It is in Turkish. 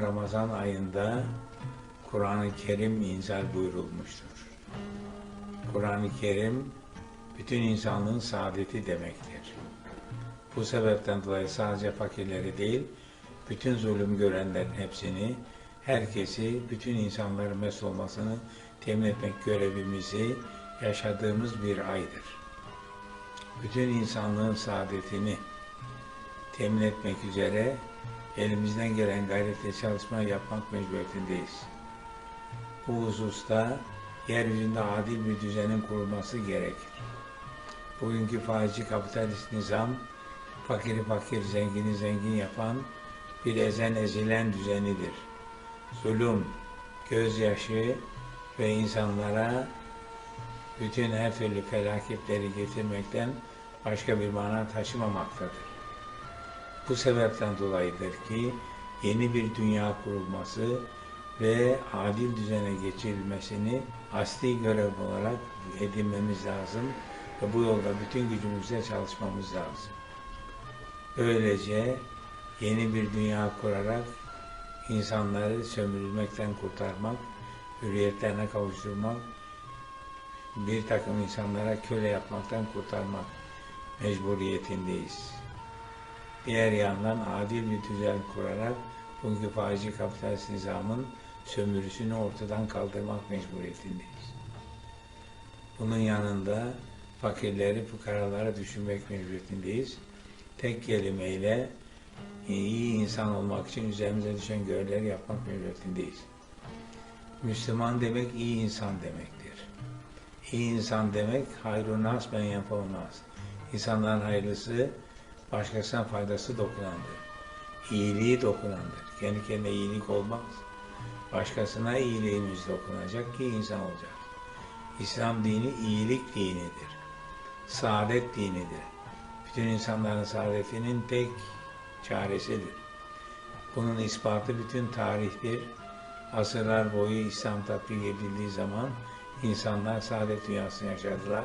Ramazan ayında Kur'an-ı Kerim inzal buyurulmuştur. Kur'an-ı Kerim bütün insanlığın saadeti demektir. Bu sebepten dolayı sadece fakirleri değil, bütün zulüm görenlerin hepsini, herkesi, bütün insanların mesut olmasını temin etmek görevimizi yaşadığımız bir aydır. Bütün insanlığın saadetini temin etmek üzere elimizden gelen gayretle çalışma yapmak mecburiyetindeyiz. Bu hususta yeryüzünde adil bir düzenin kurulması gerekir. Bugünkü faizci kapitalist nizam, fakiri fakir, zengini zengin yapan bir ezen ezilen düzenidir. Zulüm, gözyaşı ve insanlara bütün her türlü felaketleri getirmekten başka bir mana taşımamaktadır. Bu sebepten dolayıdır ki yeni bir dünya kurulması ve adil düzene geçirilmesini asli görev olarak edinmemiz lazım ve bu yolda bütün gücümüzle çalışmamız lazım. Böylece yeni bir dünya kurarak insanları sömürülmekten kurtarmak, hürriyetlerine kavuşturmak, bir takım insanlara köle yapmaktan kurtarmak mecburiyetindeyiz. Diğer yandan adil bir düzen kurarak bugünkü faizci kapitalist nizamın sömürüsünü ortadan kaldırmak mecburiyetindeyiz. Bunun yanında fakirleri, fukaraları düşünmek mecburiyetindeyiz. Tek kelimeyle iyi insan olmak için üzerimize düşen görevleri yapmak mecburiyetindeyiz. Müslüman demek iyi insan demektir. İyi insan demek hayrun nas ben yenfavun İnsanların hayırlısı başkasına faydası dokunandır. İyiliği dokunandır. Kendi kendine iyilik olmaz. Başkasına iyiliğimiz dokunacak ki insan olacak. İslam dini iyilik dinidir. Saadet dinidir. Bütün insanların saadetinin tek çaresidir. Bunun ispatı bütün tarihtir. Asırlar boyu İslam tatbik edildiği zaman insanlar saadet dünyasını yaşadılar.